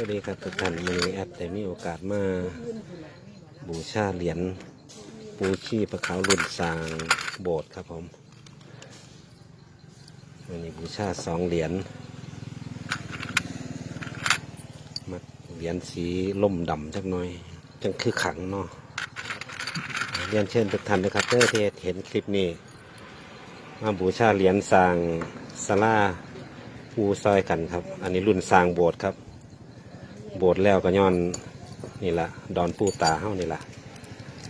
วัสดีครับทุกท่านวันนี้แอดได้มีโอกาสมาบูชาเหรียญปูชีพระขาวรุ่นสางโบสถ์ครับผมวันนี้บูชาสองเหรียญมาเหรียญสีล่มดำจักหน่อย จังคือขังเนาะเรียนเชิญทุกท่านนะครับเพื่อที่เห็นคลิปนี้ มาบูชาเหรียญสางสลาปูซอยกันครับ อันนี้รุ่นสางโบสถ์ครับ โบสถ์แล้วก็ย้อนนี่ละดอนปูตาเฮ้านี่ละ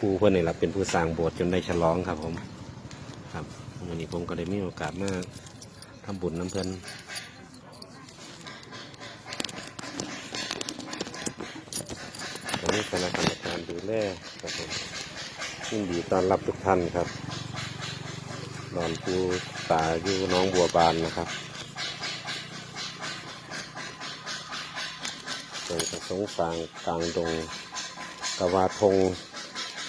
ปูเพื่อนนี่ละเป็นผู้สร้างโบสถ์จนได้ฉลองครับผม ครับวันนี้ผมก็ได้มีโอกาสมาทำบุญน้ำเพื่อนตอนนี้คณะกรรมการดูแลครับผมยินดีต้อนรับทุกท่านครับ ดอนปูตาอยู่น้องบัวบานนะครับตรง ประสงค์สร้างกลางดงกวาทง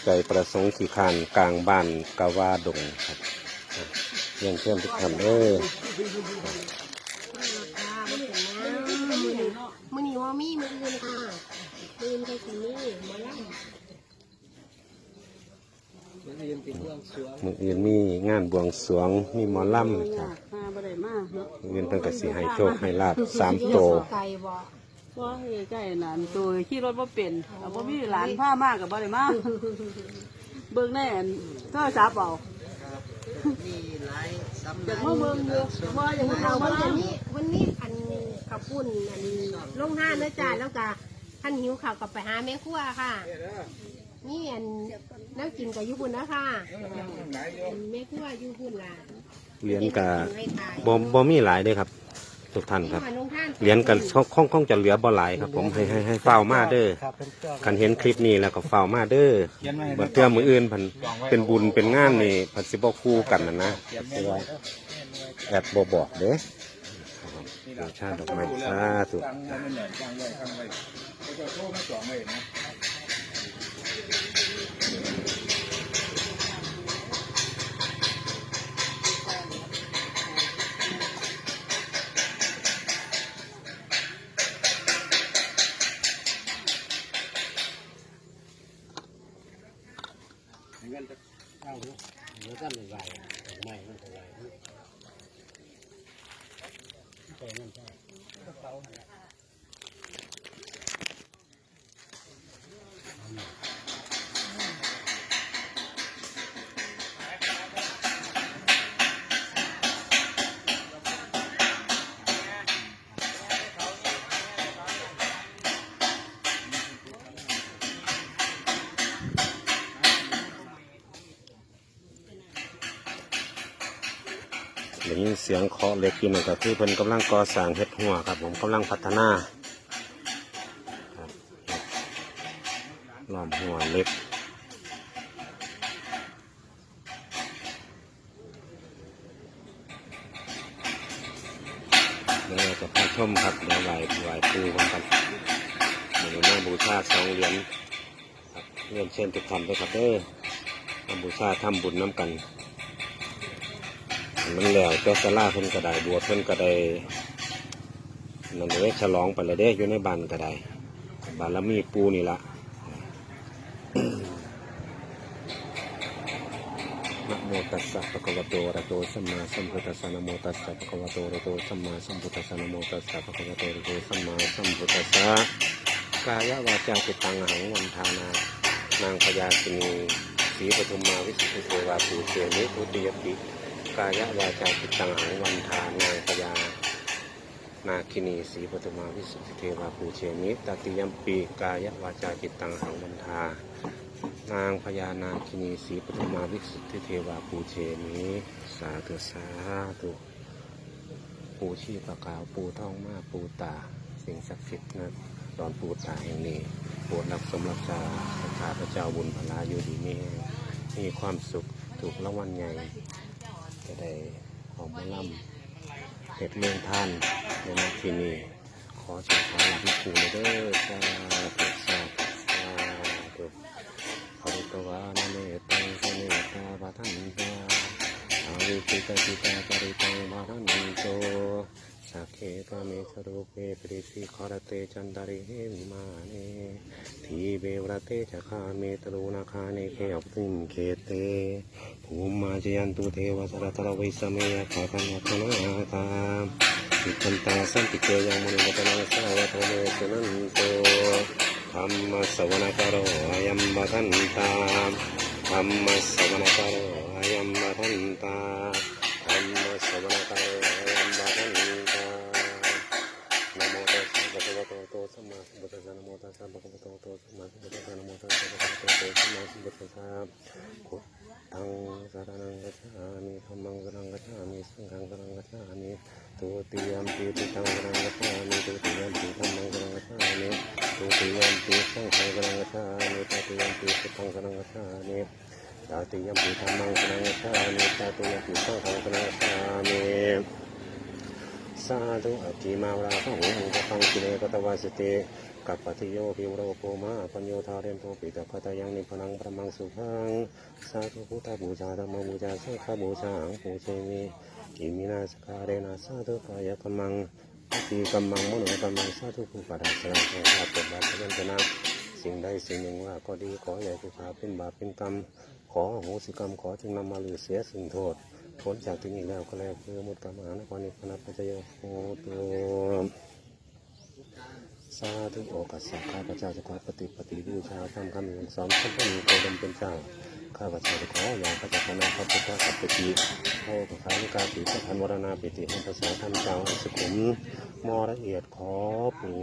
ใจประสงค์ขี่ขานกลางบ้านกวาดงครับอะเรียนเชิญทุกท่านเออมือนี้ว่ามีมืออื่นค่ะมืออื่นใครสิมีมาล่มันยืนติดเรื่องสวงมืออื่นมีงานบวงสรวงมีหมอลำครับมาบ่ได้มาเนาะมืออื่นเพิ่นก็สิให้โชคให้ลาบสามำโตไก่บ่ว่าเฮ้ยใกล้นั่นตัวขี่รถบ่เป็นเอาบ่มีหลานพามากกับบ่ได้มาเบิ่งแน่นก็สาเปล่ามีหลายสำอยานักกมาเบิ่งอยู่ว่าอยากมาเอาเอาวัมานนี้ วันนี้อันขับปุ่นอันลงห้านนะจ๊ะแล้วก็ท่านหิวข่าวกลับไปหาแม่ครัวค่ะ นี่อันน้ำกินกับยุบุนนะค่ะแม่ครัวยุบุนล่ะเหรียญกะบ่บ่มีหลายเด้อครับ ทุกท่านครับมาลงท่านเหรียญกันคงคงจะเหลือบ่หลายครับผมให้ให้ให้เฝ้ามาเด้อครับเป็นเจ้าคันเห็นคลิปนี้แล้วก็เฝ้ามาเด้อบัดเทื่อมืออื่นพันเป็นบุญเป็นงานนี่พันสิบ่คู่กันนะนะแต่ว่าแอดบ่บอกเด้อบูชาดอกไม้สาธุ ตั้งไว้มันเหนื่อยตั้งไว้ตั้ง สียงเคาะเหล็กอยู่นั่นก็คือเพิ่นกำลังก่อสร้างเฮ็ดหัวครับ ผมกำลังพัฒนาครับล้อมหัวเล็กเดี๋ยวเราจะพาชมครับเดี๋ยวไหวไหวปูพร้อมกันเดี๋ยวมาบูชาสองเหรียญเรียนเชิญทุกท่านด้วยครับเด้อมาบูชาทำบุญน้ำกัน มันแล้วเจ้าสลาเพิ่นก็ได้บวชเพิ่นก็ได้นั่นเลยฉลองไปเลยเด้อยู่ในบ้านก็ได้บารมีปูนี่ละนะโมตัสสะภะคะวะโตอะระโตสัมมาสัมพุทธัสสะนะโมตัสสะภะคะวะโตอะระโตสัมมาสัมพุทธัสสะนะโมตัสสะภะคะวะโตอะระโตสัมมาสัมพุทธัสสะกายวาจาจิตตังหังวันทานานางพญาสินีสีปฐุมมาวิสุทธิเทวาภูเสนิทุติยปิ กายวาจาจิตตังหังวันทานางพญานาคินีสีปฐุมาวิสุทธิเทวาภูเชนิตติยมปีกายวาจาจิตตังหังวันทานางพญานาคินีสีปฐุมาวิสุทธิเทวาปูเชนี้สาธุสาธุปูชีพขาวปูทองมาปูตา สิ่งศักดิ์สิทธิ์นะตอนปูตาแห่งนี้ปรดรับสมรับษาข้าพเจ้าบุญพลาอยู่ดีนี่มีความสุขถูกรางวัลใหญ่ จะได้ของมาล่ำเห็ดเมืองท่านในนาทีนี้ขอเชิญขอหลับลูกปูเลยเด้อสาธุสาธุสาธุภริตวานเมตังสเนตาปะทันตาอาวิปิตาปิตาปริตังมาทันโต สสักเคกาเมสรูปเปปริสิขรเตจันตาริเหวิมาเนทีเบวรเตจะคาเมตรูนาคาเนเคอปุมเคเตภูมิมาจยันตุเทวสรตระวิสเมยขาคันยัตนาตาจิตตันตาสันติเกยังมุนิวัตนังสาวะโทเมสนันโตธรรมสวนกโรอายัมบัทันตาธรรมสวนกโรอายัมบัทันตาธรรมสวนกโร สัมมาสัมพุทธัสสะนะโมตัสสะภะคะวะโตอะระหะโตสัมมาสัมพุทธัสสะนะโมตัสสะภะคะวะโตอะระหะโตสัมมาสัมพุทธัสสะพุทธังสรณังกัจฉามิธัมมังสรณังกัจฉามิสังฆังสรณังกัจฉามิตุติยมปิพุทธังสรณังกัจฉามิตุติยมปิธัมมังสรณังกัจฉามิตุติยมปิสังฆังสรณังกัจฉามิตุติยมปิพุทธังสรณังกัจฉามิตติยมปิธัมมังสรณังกัจฉามิตาติยมปิสังฆังสรณังกัจฉามิ สาธุอภิมาราภหุงกพังกิเลกตวาสติกัปปติโยปิวโรโภมาปัญโยธาเรนโทปิตพัตยังนิพนังประมังสุขังสาธุพุทธบูชาธรรมบูชาสังฆบูชาอังปูเชมิกิมินาสการเรนะสาธุกายกรรมังปีกรรมังมโนกรรมังสาธุภูปดาสนาของข้าเป็นบาปเป็นชนะสิ่งใดสิ่งหนึ่งว่าก็ดีขออย่าสุขาเป็นบาปเป็นกรรม ขอโหสิกรรมขอจึงนำมาลือเสียสิ่งโทษ พ้นจากที่นี้แล้วก็แล้วคือมุตตมหานครนิพพานัปัจจโยโหตุสาธุโอกาสสักข้าพเจ้าจะขอปฏิปฏิบูชาทำคำหนึ่งสอนท่านผู้มีโกดมเป็นเจ้าข้าพเจ้าจะขออย่างพระเจ้าคณะพระพุทธสัพพติโอ้พระคานิกาปิพระพันวรณาปิติให้ภาษาท่านเจ้าอสุขุมมอละเอียดขอปู่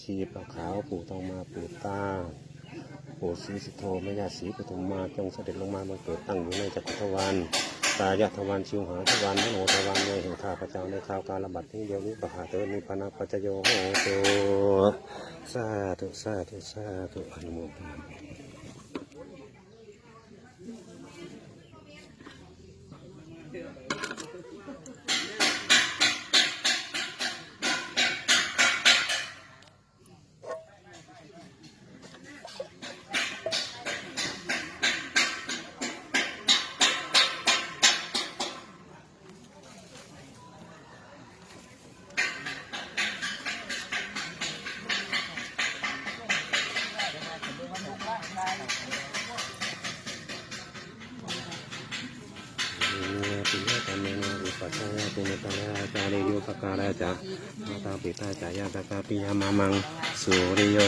ชีพระขาวปู่ต้องมาปู่ตาปู่ศรีสิทโธแม่ยาศรีปฐุมมาจงเสด็จลงมาบังเกิดตั้งอยู่ในจักรวาร ตายะทวานชิวหาทวารมโนทวารในแห่งข้าพเจ้าในข่าวการระบาดที่เดียวนี้ประหาเตินิพพานาปัจจโยโหตุสาธุสาธุสาธุอนุโมทนา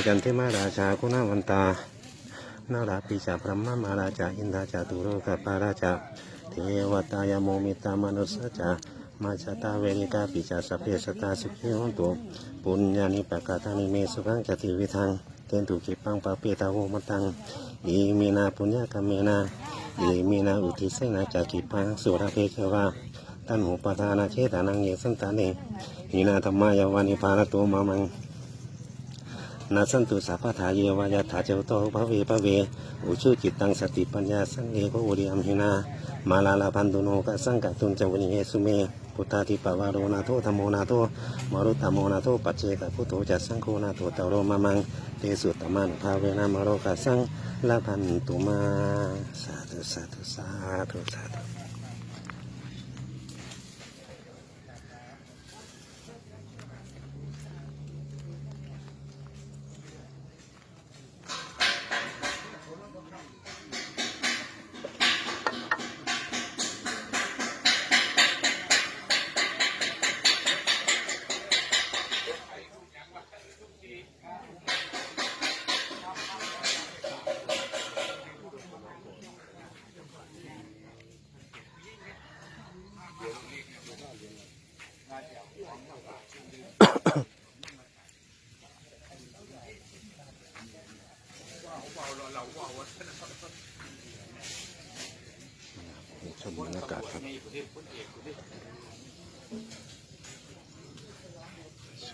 จันทิมาราชาคุณาวันตานาราปิจาพระมมาราชาอินทาจาตุโรกปาราชาเทวตายโมมิตามนุสสจามาชาตาเวริกาปิจาสเพสตาสุขีหนตุปุญญานิปกาตานิเมสุขังจติวิทังเตนตุกิปังปะเปตาโวมตังอิมินาปุญญากรรมนาเยมีนาอุทิเสนาจากกิปังสุรเพเควาตันหุปทานาเชตานังเยสันตาเนหินาธรรมายาวานิพาณตัวมามัง นาสันตุสัพพทาเยวายาถาเจวโตภเวภเว อุชุจิตตังสติปัญญาสังเอโกอุริยัมหินา มาลาลาพันตุโนกสังกัตุนจวนิเยสุเม พุทธาทิปวารโรนาโทธรรมโมนาโทมรุตตโมนาโทปัจเจกพุทโธจัสสังโฆนาโทตโรมามัง เตสุตมันภาเวนามโรกัสสังลาพันตุมา สาธุสาธุสาธุสาธุ ชมบรรยากาศ ช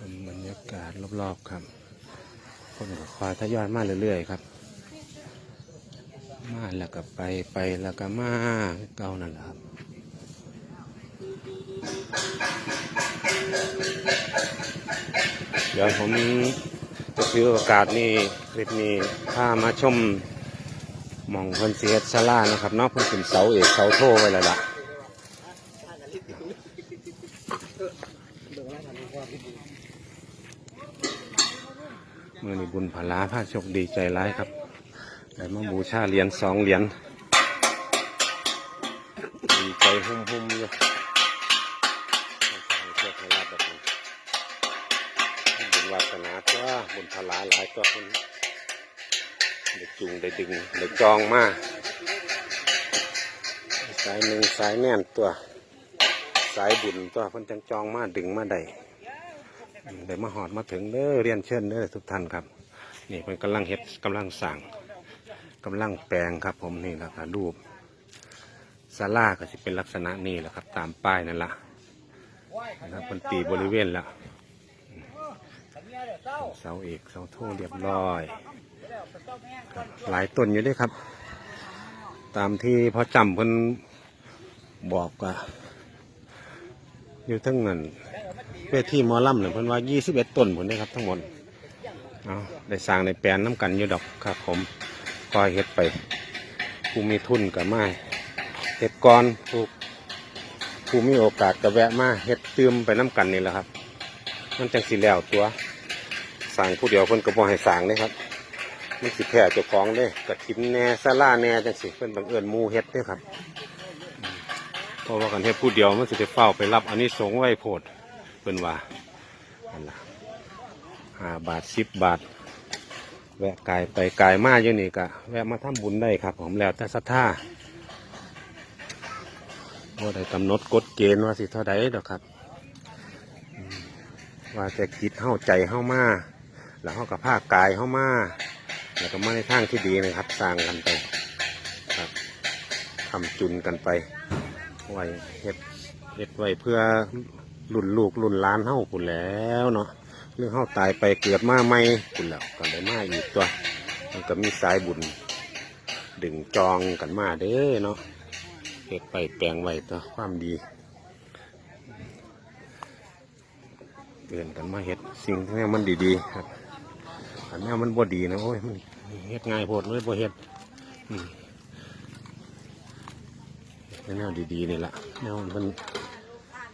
มบรรยากาศรอบๆครับคนก็คอยทยอยมาเรื่อยๆครับ มาแล้วก็ไปไปแล้วก็มาเก่านั่นแหละครับเดี๋ยวผมจะถือโอกาสนี้คลิปนี้พามาชมหมองคนเสียชลานะครับเนอกเพิ่นเป็นเสาเอกเสาโทไว้แล้วล่ะ เมื่อนี้บุญพ ลาพระโชคดีใจร้ายครับได้มาบูชาเหรียญสองเหรียญดีใจหุ่มหุ่มๆอยู่ให้โชคให้ลาบแบบนี้บุญวาสนาตัวบุญพลาหลายตัวคนได้จูงได้ดึงได้จองมาสายหนึ่งสายแน่นตัว สายบุญตัวเพิ่นจังจองมาดึงมาได้เดี๋ยวมาหอดมาถึงเด้อเรียนเชิญเด้อทุกท่านครับ นี่เป็นกำลังเฮ็ดกำลังสั่งกำลังแปลงครับ ผมนี่แหละครับรูปศาลาก็จะเป็นลักษณะนี้แหละครับ ตามป้ายนั่นละนะครับเป็นตีบริเวณล้วเสาเอกเสาโทเรียบร้อยหลายต้นอยู่ด้วยครับ ตามที่พ่อจำเพิ่นบอกว่าอยู่ทั้งนั้นเวทีมอลำเนี่ยเพิ่นว่า 21 ต้นผลได้ครับทั้งหมด เอาได้สร้างในแปลนน้ำกันอยู่ดอกครับผมคอยเฮ็ดไปผู้มีทุนกับมาเฮ็ดก่อนผู้ผู้มีโอกาสก็แวะมาเฮ็ดเติมไปน้ำกันนี่แหละครับ มันจังสิแล้วตัวสร้างผู้เดียวเพิ่นก็บ่ให้สร้างเลยครับมันสิแพ้เจ้าของเด้กระถินแน่ซาลาแน่จังสิเพิ่นบังเอิญมูเฮ็ดเด้ครับเพราะว่ากันเฮ็ดผู้เดียวมันสิได้เฝ้าไปรับอันนี้สงไว้โพดเป็นว่าอันละ ห้าบาทสิบบาท แวะกายไปกายมาอยู่นี่กะแวะมาทำบุญได้ครับ ผมแล้วแต่ศรัทธาว่าได้กำหนดกฎเกณฑ์ว่าสิเท่าใดดอกครับ ว่าจะคิดเข้าใจเข้ามาแล้วเข้ากับผ้ากายเข้ามาแล้วก็มาในทางที่ดีนะครับ สร้างกันไปครับทำจุนกันไปไว้เฮ็ดเฮ็ดไว้เพื่อรุ่นลูกรุ่นล้านเฮาคุณแล้วเนาะ เรื่องเฮาตายไปเกิดมาใหม่คุณแล้วก็ได้มาอีกตัว มันก็มีสายบุญ ดึงจองกันมาเด้เนาะเฮ็ดไปแปลงไว้ตัวความดีเตือนกันมาเฮ็ดสิ่งที่มันดีๆครับอันนี้มันบ่ดีนะโอ้ยมันเฮ็ดง่ายโพดเลยบ่เฮ็ดแนวดีๆนี่แหละแนวมัน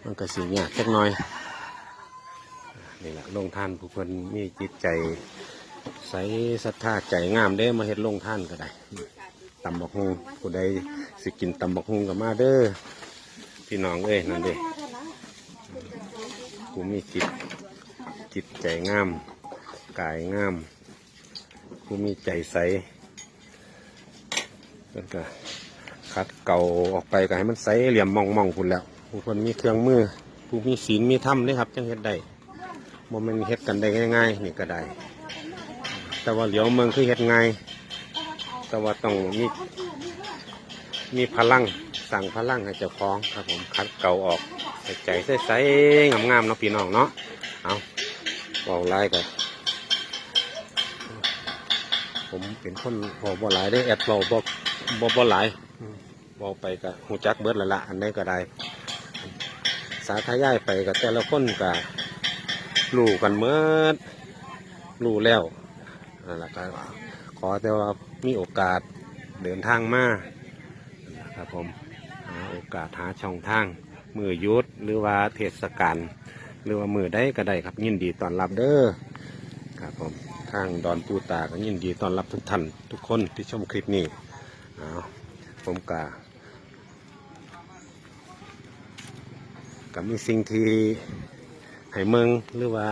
มันก็สียากจักหน่อย นี่แหละลงท่านผู้คนมีจิตใจใสศรัทธาใจงามเด้มาเฮ็ดลงท่านก็ได้ตำบักฮุงผู้ใดสิกินตำบักฮุงก็มาเด้อพี่น้องเอ้ยนั่นเด้ผู้มีจิตจิตใจงามกายงามผู้มีใจใสแล้วก็คัดเก่าออกไปก็ให้มันใสเหลี่ยมมองมองพุ่นแล้วผู้คนมีเครื่องมือผู้มีศีลมีธรรมนี่ครับจังเฮ็ดได้ บ่แมันเฮ็ดกันได้ง่ายๆนี่ก็ได้ แต่ว่าเหลียวเมืองคือเฮ็ดง่าย แต่ว่าต้องมีมีพลังสั่งพลังให้เจ้าของครับผมคัดเก่าออกใส่ใจใสๆงามๆเนาะพี่น้องเนาะเอาเบาไล่กันผมเป็นคนพอบ่หลายได้แอดเราบ่บ่บ่หลายบอกไปกับหูจักเบิดละละอันใดก็ได้ สาธยายไปกับแต่ละคนกับ รู้กันเมื่อรู้แล้วแหละก็ขอแต่ว่ามีโอกาสเดินทางมาครับผมหาโอกาสหาช่องทาง มือยุดหรือว่าเทศกาลหรือว่ามือได้ก็ได้ครับยินดีต้อนรับเด้อครับผมทางดอนปูตาก็ยินดีต้อนรับทุกท่านทุกคนที่ชมคลิปนี้เอาผมกากับมีสิ่งที่ ให้เมืองหรือว่า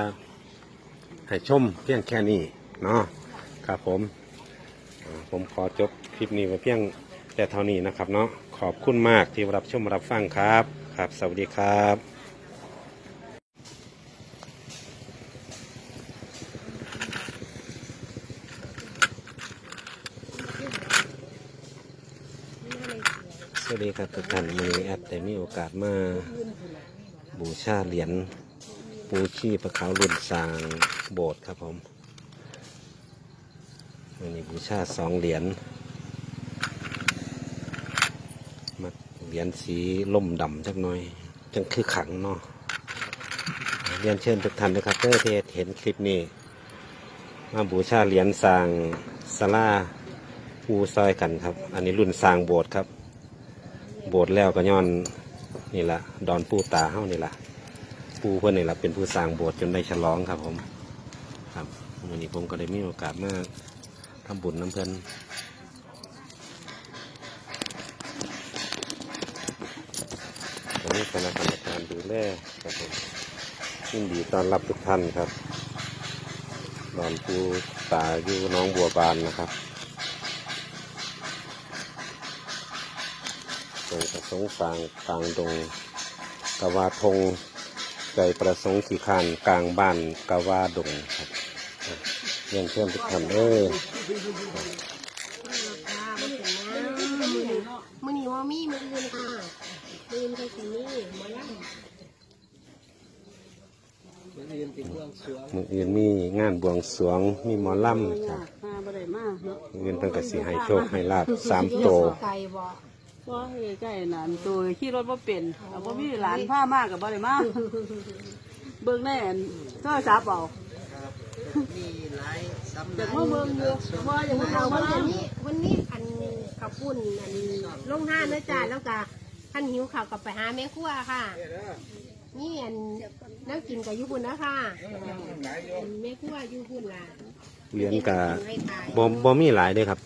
ให้ชมเพียงแค่นี้เนาะครับผมผมขอจบคลิปนี้ไว้เพียงแต่เท่านี้นะครับเนาะขอบคุณมากที่รับชมรับฟังครับครับ สวัสดีครับสวัสดีครับทุกท่านวันนี้แอดได้มีโอกาสมาบูชาเหรียญ ชีพระขาวรุ่นสางโบสถ์ครับผมวันนี้บูชาสองเหรียญมาเหรียญสีล่มดำจักหน่อย จังคือขังเนาะเรียนเชิญทุกท่านนะครับเพื่อที่เห็นคลิปนี้ มาบูชาเหรียญสางสลาปูซอยกันครับ อันนี้รุ่นสางโบสถ์ครับ โบสถ์แล้วก็ย้อนนี่ละดอนปูตาเฮ้านี่ละ ปูเพื่อนนี่ละเป็นผู้สร้างโบสถ์จนได้ฉลองครับผม ครับวันนี้ผมก็ได้มีโอกาสมาทำบุญน้ำเพลินวันนี้คณะกรรมการดูแลครับผมยินดีต้อนรับทุกท่านครับดอนปูตาอยู่น้องบัวบานนะครับตรงประสงค์กลางกลางดงกวาทง ใจประสงค์ขีคานกลางบ้านกะวาดงครับเรียนเชิญทุกท่านเอ้ยค่ะมันเป็นน้ำมือนี้มือนี้ว่ามีมืออื่นค่ะมืออื่นก็สิมีหมาล่ำมือยืนติดเรื่องสวงมืออื่นมีงานบวงสรวงมีหมอลำครับมาบ่ได้มาเนาะมืออื่นเพิ่นก็สิให้โชคให้ลาบสามโต ไก่บ่บ่ใกล้ๆนั่นตัวขี่รถบ่เป็นเอาบ่มีหลานพามากก็บ่ได้มาเบิ่งแน่นโทรศัพท์เอาครับมีหลายสำอยานักกมาเบิ่งอยู่บ่อยากมาเอาเอาวันมานี้วันนี้อันขับปุ่นอันลงห้าเนื้อจ่าแล้วก็ท่านหิวข่าวกลับไปหาแม่ครัวค่ะนี่อันน้ำกินกับยุบุนนะคะไหนโยมแม่ครัวยุบุนล่ะเหรียญกะให้ทายบ่บ่มีหลายเด้อครับ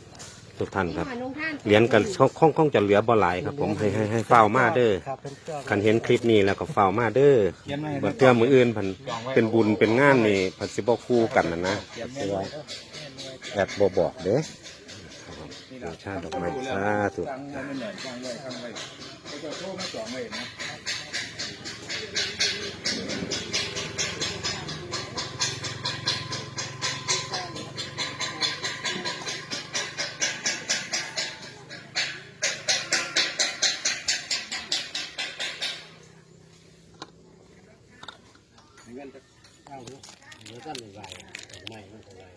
ทุกท่านครับนี่ะลงท่านเหรียญกันคงคงจะเหลือบ่หลายครับ ผมให้ให้ให้เฝ้ามาเด้อครับเป็นเจ้าคันเห็นคลิปนี้แล้วก็เฝ้ามาเด้อเขียนไว้บ่เทื่อมืออื่นเพันเป็นบุญเป็นงานนี่เพันสิบ่คู่กันน่ะนะเสียแอดบ่บอกเด้อครับผมบูชาดอกไม้สาธุ ตั้งไว้าเนแหละตั้งไว้ตั้งไว้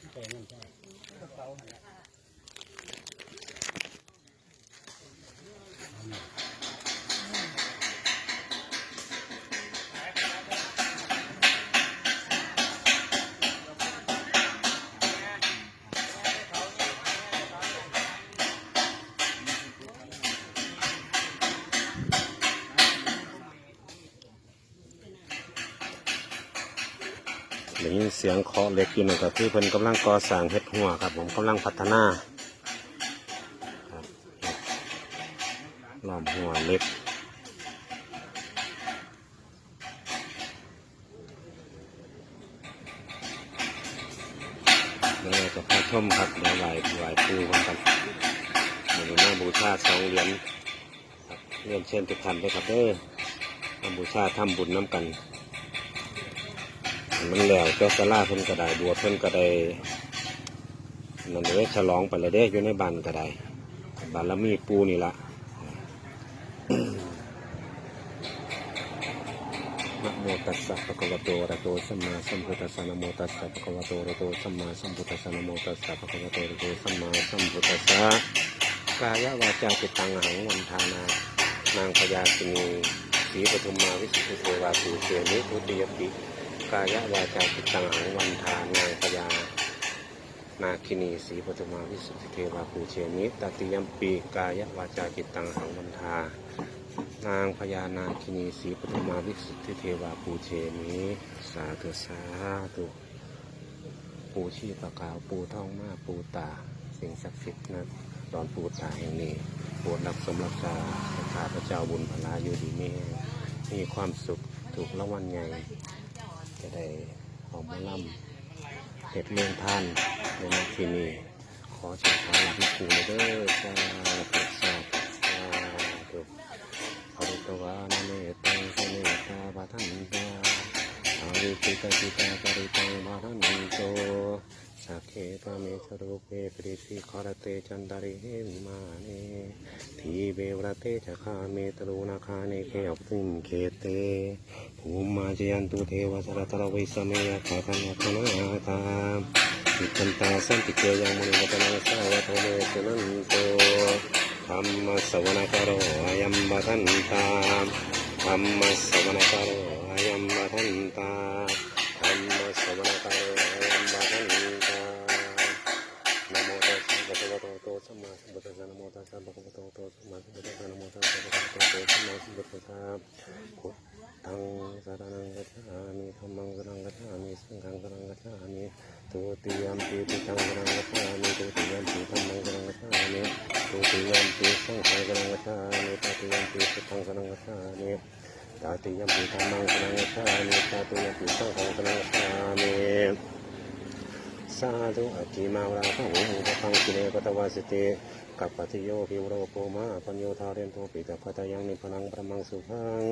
เขาจะโทรมาจองไว้นะได้ยิ เสียงเคาะเหล็กอยู่นั่นก็คือเพิ่นกำลังก่อสร้างเฮ็ดหัวครับผมกำลังพัฒนาครับล้อมหัวเหล็กเดี๋ยวเราจะพาชมครับเดี๋ยวไหวไหวปูกันกันเดี๋ยวหน้าบูชาสองเหรียญครับเรียนเชิญทุกท่านด้วยครับเด้อมาบูชาทำบุญน้ำกัน มันแล้วเจ้าสลาเพิ่นก็ได้บวชเพิ่นก็ได้นั่นเลยฉลองไปเลยเด้อยู่ในบ้านก็ได้บารมีปูนี่ละนะโมตัสสะภะคะวะโตอะระโตสัมมาสัมพุทธัสสะนะโมตัสสะภะคะวะโตอะระโตสัมมาสัมพุทธัสสะนะโมตัสสะภะคะวะโตอะระโตสัมมาสัมพุทธัสสะกายวาจาจิตตังหังวันทานานางพญาสินีสีปฐุมมาวิสุทธิเทวาภูเสนิทุติยปิ กายวาจาจิตตังหังวันทานางพญานาคินีสีปฐุมาวิสุทธิเทวาภูเชนิตติยมปีกายวาจาจิตตังหังวันทานางพญานาคินีสีปฐุมาวิสุทธิเทวาภูเชนิสาธุสาธุปูชีปะกาวปูท่องมาปูตา สิ่งศักดิ์สิทธิ์นะดอนปูตาแห่งนี้โปรดรับสมรับษาข้าพระเจ้าบุญพลาอยู่ดีมีแรงมีความสุขถูกรางวัลใหญ่ จะได้ออกมาล่ำเห็ดเมืองท่านในนาทีนี้ขอชาชาหลักครูเลยเด้อจ้าธุสาธุสาธุอริตวานาเนตังเนตาบาทันตาอาวิติตาติตาปริตังบาทันโต สักเคปเมสรูปเปปริสิขรเตจันดาริเหมมาเนทีเบวรเตจะคาเมตรูนาคาเนเคอปติมเคเตภูมิมาจยันตุเทวสรตระวิสเมยขาคันยคนาตาอิจันตาสันติเกยังมุนิวัตนาสาวะโทเมสนันโตธรรมสวนาคารอายัมบัทันตาธรรมสวนาคารอายัมบัทันตาธรรมสวนาคาร สะนะโมตัสสะภะคะวะโตโตสมาสัมพุทธัสนโมตัสสะภะคะวะโตโตสมาสัมพุทธัสะพุทธังสารณังกัจฉามิธัมมังสารณังกัจฉามิสังฆังสารณังกัจฉามิตุติยมปิพุทธังสารณังกัจฉามิตุติยมปิธัมมังสารณังกัจฉามิตุติยมปิสังฆังสารณังกัจฉามิตุติยมปิพุทธังสารณังกัจฉามิตาติยมปิธรรมังสนังกัจฉามิตาติยมปิสังฆังสนังกัจฉามิสาธุอจิมาวราภะหุมุปะพังกิเลปตวาสติ กัปปติโยพิวโรโปมาปัญโยธาเรนโทปิตะพัตยังนิพนังประมังสุขัง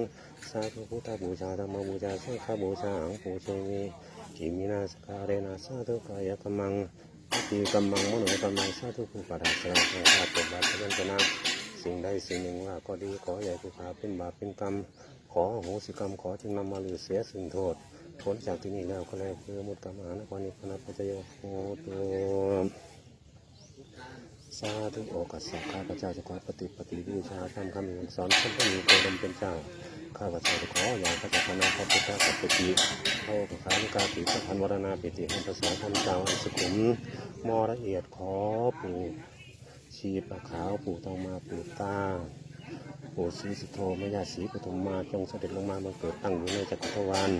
สาธุพุทธบูชาธรรมบูชาสังฆบูชาอังปูเชมิจิมินาสการเรนะสาธุกายกรรมังปฏิกรรมังมโนกรรมังสาธุภูปะราสระสังฆาปบัตเจนตนะสิ่งใดสิ่งหนึ่งว่าก็ดีขอใหญ่ภูเขาเป็นบาปเป็นกรรม ขอโหสิกรรมขอจึงนำมาลือเสียสิ่งโทษพ้นจากที่นี่แล้วก็แล้วคือมุตตมหานครนิพพานปัจจโยโหตุ สาธุโอกัสสะข้าพเจ้าจะขอปฏิปฏิบูชาธรรมคำสอนท่านพระมีโกดมเป็นเจ้า ข้าพเจ้าจะขออย่างพระจ้าพรนาพระพุทธสัพพติโอปขาลิกาปิสัพพันวรณาปิติหันภาษาธรรมเจ้าอันสุขุมมอละเอียดขอปู่ชีปะขาวปู่ทองมาปู่ตาปู่ศรีสุโธแม่ยาศรีปฐุมมาจงเสด็จลงมาบังเกิดตั้งอยู่ในจักรวาล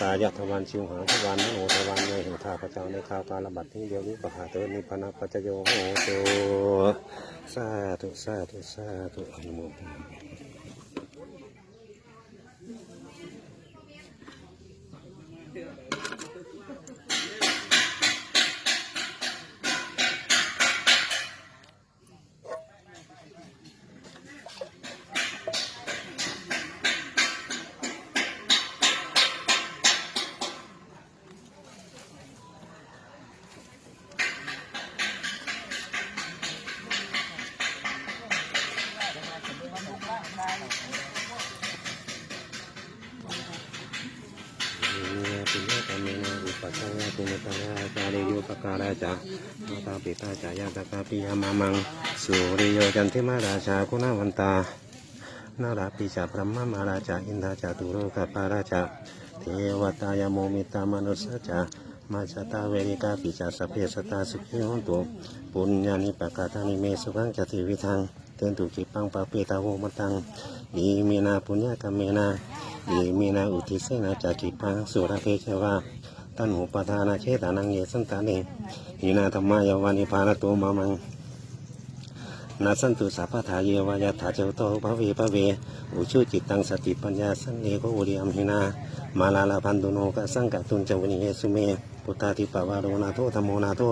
ตายทวารชิวหาทวารนโอทวารในห่งข้าพเจ้าในข่าวการระบัดที่เดียวนี้ประหาเตอนิพนาปัจโยโหตุสาธุสาธุสาธุอนุโมทนา นทิมาราชาคุณาวันตา นาราปิจาพระมมาราชาอินทาจาตุโรกปาราชาเทวตายโมมิตามนุสจามาชตาเวริกาปิจาสเพสตาสุขิโหตุปุญญานิปกาตานิเมสุขังจติวิทังเตนตุกิปังปะเปตาโวมตังอิมินาปุญญากรรมเมนาอิมินาอุทิเสนาจากิปังสุรเพชวาตันหุปทานาเชตานังเยสันตาเนหินาธรรมายาวานิพานาโตมามัง นาสันตุสัพพทาเยวายาถาเจวโตภเวภเว อุชุจิตตังสติปัญญาสันเลโกอุริยัมหินา มาลาลาพันตุโนกสังกตุนจวนิเยสุเมพุทธาติปวารโรนาโทธรรมโมนาโท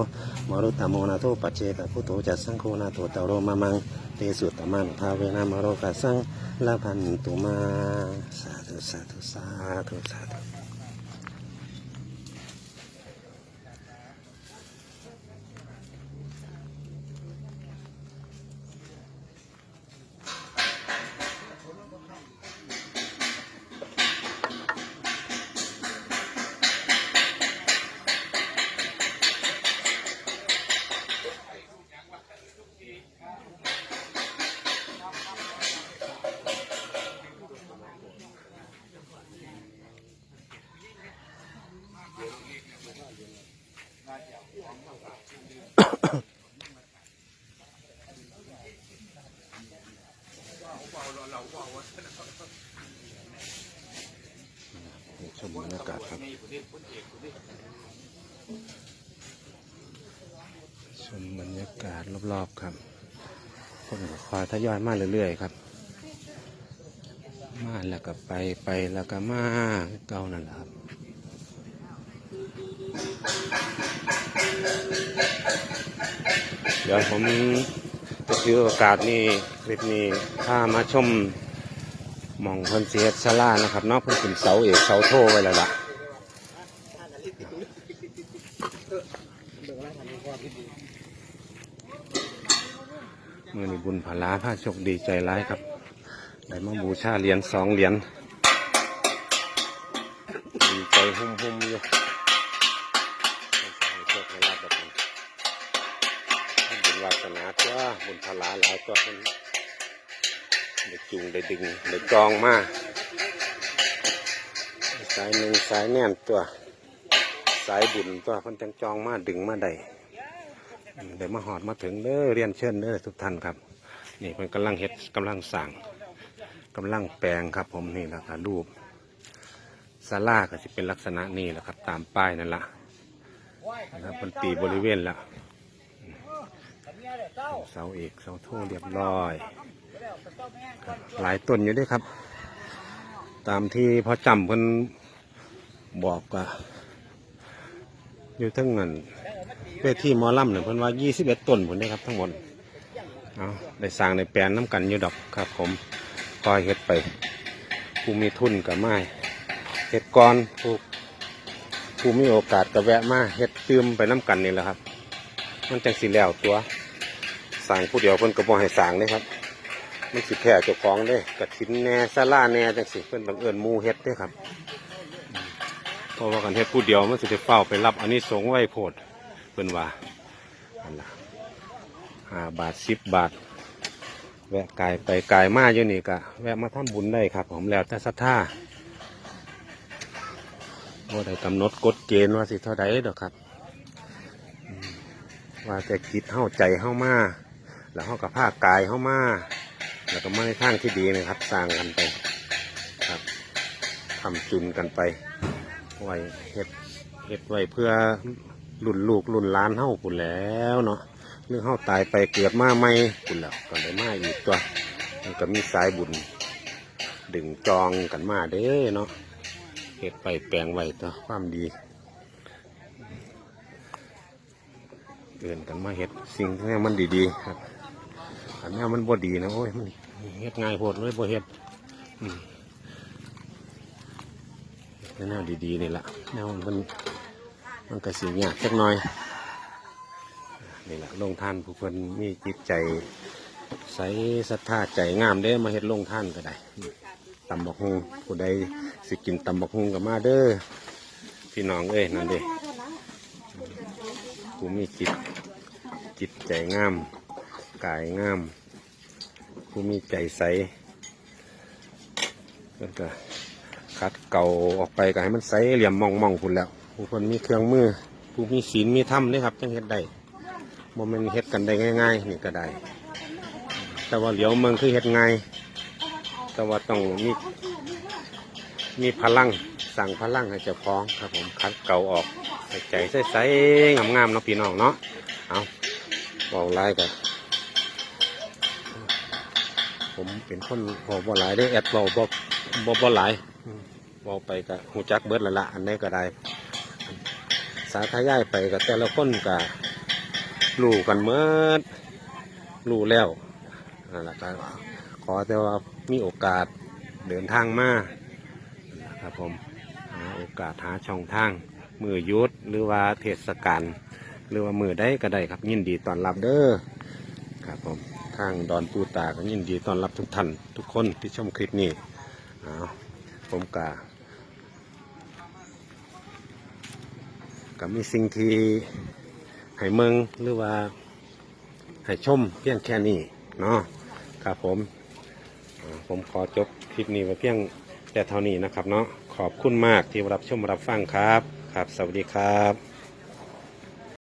มรุตตโมนาโทปัจเจกพุทโธจัสสังโฆนาโทตโรมามังเตสุตมันภาเวนามโรกัสังลาพันตุมาสาธุสาธุสาธุสาธุ ชมบรรยากาศครับ ชมบรรยากาศรอบๆครับ คนก็คอยทยอยมาเรื่อยๆครับ มาแล้วก็ไปไปแล้วก็มาเก่านั่นแหละครับเดี๋ยวผมจะถือโอกาสนี้คลิปนี้พามาชมหมองเพิ่นเสียสลานะครับนอกเพิ่นขึ้นเสาเอกเสาโทไว้แล้วล่ะเมื่อนี้บุญผาลาพาโชคดีใจร้ายครับได้มาบูชาเหรียญสองเหรียญดีใจหุ่มหุ่มๆอยู่โชคให้ลาบแบบนี้บุญวาสนาตัวบุญผาลาหลายตัวเพิ่นได้จูงได้ดึงได้จองมาสายหนึ่งสายแน่นตัว สายบุญตัวเพันจังจองมาดึงมาได้เดี๋ยวมาหอดมาถึงเด้อเรียนเชิญเด้อทุกท่านครับ นี่เพิ่นกำลังเฮ็ดกำลังสั่งกำลังแปลงครับ ผมนี่แหละครับรูปศาลาก็จะเป็นลักษณะนี้แหละครับ ตามป้ายนั่นละนะครับมันตีบริเวณละเสาเอกเสาโทเรียบร้อยหลายต้นอยู่ด้วยครับ ตามที่พอจำเพิ่นบอกว่าอยู่ทั้งนั้นเวทีหมอลำเนี่ยเพิ่นว่า 21ต้นผลนี้ครับทั้งหมด เอาได้สร้างในแปลนน้ำกันอยู่ดอกครับผมคอยเฮ็ดไปผู้มีทุนกับไม้เฮ็ดก่อนผู้ผู้มีโอกาสก็แวะมาเฮ็ดตืมไปน้ำกันนี่แหละครับ มันจังสิแล้วตัวสร้างผู้เดียวเพิ่นก็บ่ให้สร้างเลยครับมันสิแพ้เจ้าของเด้กระถินแหน่ซาลาแหน่จังสิเพิ่นบังเอิญมูเฮ็ดด้ครับเพราะว่ากันเฮ็ดผู้เดียวมันสิได้เฝ้าไปรับอันนี้สงไว้โพดเพิ่นว่าอันละ ห้าบาทสิบบาท แวะกายไปกายมาอยู่นี่กะแวะมาทำบุญได้ครับ ผมแล้วแต่ศรัทธาว่าได้กำหนดกฎเกณฑ์ว่าสิเท่าใดดอกครับ ว่าแต่คิดเฮ้าใจเฮ้ามา แล้วเฮ้ากับผ้ากายเฮ้ามาแล้วก็มาในทางที่ดีนะครับ สร้างกันไปครับทำจุนกันไปไว้เฮ็ดเฮ็ดไว้เพื่อรุ่นลูกรุ่นล้านเฮ้าปุ่นแล้วเนาะ เรื่องเฮาตายไปเกิดมาใหม่คุณแล้วก็ได้มาอีกตัวมันก็มีสายบุญ ดึงจองกันมาเด้เนาะเฮ็ดไปแปลงไว้ตัวความดีเอื่นกันมาเฮ็ดสิ่งที่มันดีๆครับอันนี้มันบ่ดีนะโอ้ยมันเฮ็ดง่ายโพดเลยบ่เฮ็ดแนวดีๆนี่ละแนวมันมันก็สิยากจักหน่อย นี่แหละลงท่านผู้คนมีจิตใจใสศรัทธาใจงามเด้มาเฮ็ดลงท่านก็ได้ตำบักฮงผู้ใดสิกินตำบักฮงก็มาเด้อพี่น้องเอ้ยนั่นเด้ผู้มีจิตจิตใจงามกายงาม ผู้มีใจใสก็ก็คัดเก่าออกไปก็ให้มันใสเหลี่ยมมองมองๆพุ่นแล้วผู้คนมีเครื่องมือผู้มีศีลมีธรรมนี่ครับจังเฮ็ดได้ โมเมนเฮ็ดกันได้ง่ายๆนี่ก็ได้ แต่ว่าเหลียวเมืองคือเฮ็ดง่ายแต่ว่าต้องมีมีพลังสั่งพลังให้เจ้าของครับผมคัดเก่าออกใส่ใจใสๆงามๆเนาะพี่น้องเนาะเอาเบาไล่กันผมเป็นคนพอบ่หลายได้อแอดเบาบ่บ่บ่หลายอืมเบาไปก็หูจักเบิดละละอันนี้ก็ได้ สาธยายไปกับแต่ละคนก็ รู้กันเมื่อรู้แล้วนั่นแหละครับขอแต่ว่ามีโอกาสเดินทางมาครับผมหาโอกาสหาช่องทางมือยุดหรือว่าเทศกาลหรือว่ามือได้ก็ได้ครับ ยินดีต้อนรับเด้อครับผมทางดอนปูตาก็ยินดีต้อนรับทุกท่านทุกคนที่ชมคลิปนี้เอาผมกาก็มีสิ่งที่ ให้เมืองหรือว่าให้ชมเพียงแค่นี้เนาะครับผมผมขอจบคลิปนี้ไว้เพียงแต่เท่านี้นะครับเนาะขอบคุณมากที่รับชมรับฟังครับ ครับ สวัสดีครับ